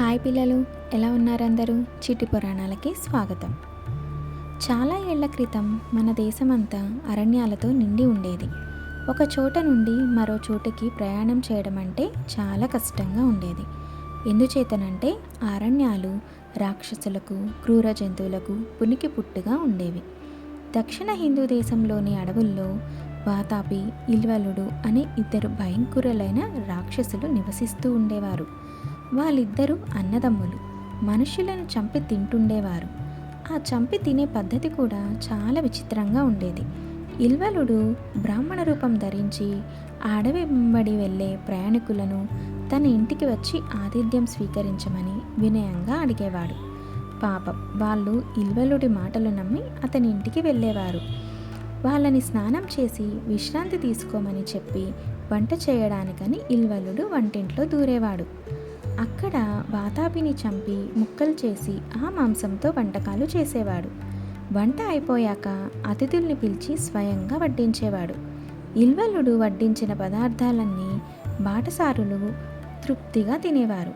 Hi పిల్లలు ఎలా ఉన్నారందరూ చిట్టి పురాణాలకి స్వాగతం. చాలా ఏళ్ళ క్రితం మన దేశమంతా అరణ్యాలతో నిండి ఉండేది. ఒక చోట నుండి మరో చోటుకి ప్రయాణం చేయడం అంటే చాలా కష్టంగా ఉండేది. ఎందుచేతనంటే అరణ్యాలు రాక్షసులకు క్రూర జంతువులకు పునికి పుట్టుగా ఉండేవి. దక్షిణ హిందూ దేశంలోని అడవుల్లో వాతాపి ఇల్వలుడు అనే ఇద్దరు భయంకరులైన రాక్షసులు నివసిస్తూ ఉండేవారు. వాళ్ళిద్దరూ అన్నదమ్ములు. మనుషులను చంపి తింటుండేవారు. ఆ చంపి తినే పద్ధతి కూడా చాలా విచిత్రంగా ఉండేది. ఇల్వలుడు బ్రాహ్మణ రూపం ధరించి అడవి వెంబడి వెళ్ళే ప్రయాణికులను తన ఇంటికి వచ్చి ఆతిథ్యం స్వీకరించమని వినయంగా అడిగేవాడు. పాపం వాళ్ళు ఇల్వలుడి మాటలు నమ్మి అతని ఇంటికి వెళ్ళేవారు. వాళ్ళని స్నానం చేసి విశ్రాంతి తీసుకోమని చెప్పి వంట చేయడానికని ఇల్వలుడు వంటింట్లో దూరేవాడు. అక్కడ వాతాపిని చంపి ముక్కలు చేసి ఆ మాంసంతో వంటకాలు చేసేవాడు. వంట అయిపోయాక అతిథుల్ని పిలిచి స్వయంగా వడ్డించేవాడు. ఇల్వలుడు వడ్డించిన పదార్థాలన్నీ బాటసారులు తృప్తిగా తినేవారు.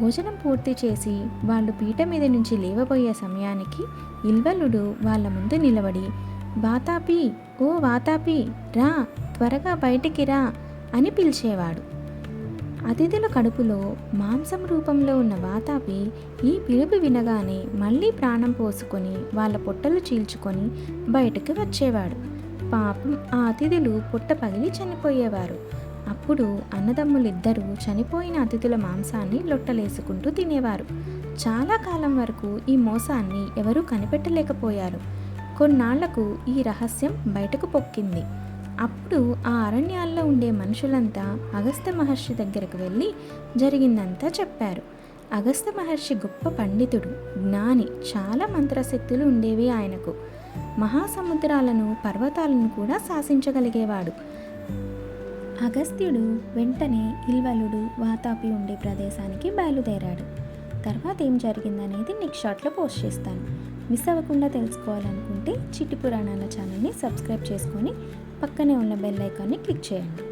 భోజనం పూర్తి చేసి వాళ్ళు పీట మీద నుంచి లేవబోయే సమయానికి ఇల్వలుడు వాళ్ళ ముందు నిలబడి వాతాపి ఓ వాతాపి రా త్వరగా బయటికి రా అని పిలిచేవాడు. అతిథుల కడుపులో మాంసం రూపంలో ఉన్న వాతాపి ఈ పిలుపు వినగానే మళ్ళీ ప్రాణం పోసుకొని వాళ్ళ పొట్టలు చీల్చుకొని బయటకు వచ్చేవాడు. పాపం ఆ అతిథులు పుట్ట పగిలి చనిపోయేవారు. అప్పుడు అన్నదమ్ములిద్దరూ చనిపోయిన అతిథుల మాంసాన్ని లొట్టలేసుకుంటూ తినేవారు. చాలా కాలం వరకు ఈ మోసాన్ని ఎవరూ కనిపెట్టలేకపోయారు. కొన్నాళ్ళకు ఈ రహస్యం బయటకు పొక్కింది. అప్పుడు ఆ అరణ్యాల్లో ఉండే మనుషులంతా అగస్త్య మహర్షి దగ్గరకు వెళ్ళి జరిగిందంతా చెప్పారు. అగస్త్య మహర్షి గొప్ప పండితుడు జ్ఞాని చాలా మంత్రశక్తులు ఉండేవి ఆయనకు. మహాసముద్రాలను పర్వతాలను కూడా శాసించగలిగేవాడు. అగస్త్యుడు వెంటనే ఇల్వలుడు వాతాపి ఉండే ప్రదేశానికి బయలుదేరాడు. తర్వాత ఏం జరిగిందనేది నెక్స్ట్ షాట్లో పోస్ట్ చేస్తాను. మిస్ అవ్వకుండా తెలుసుకోవాలనుకుంటే చిట్టి పురాణాల ఛానల్ని సబ్స్క్రైబ్ చేసుకొని పక్కనే ఉన్న బెల్ ఐకాన్ని క్లిక్ చేయండి.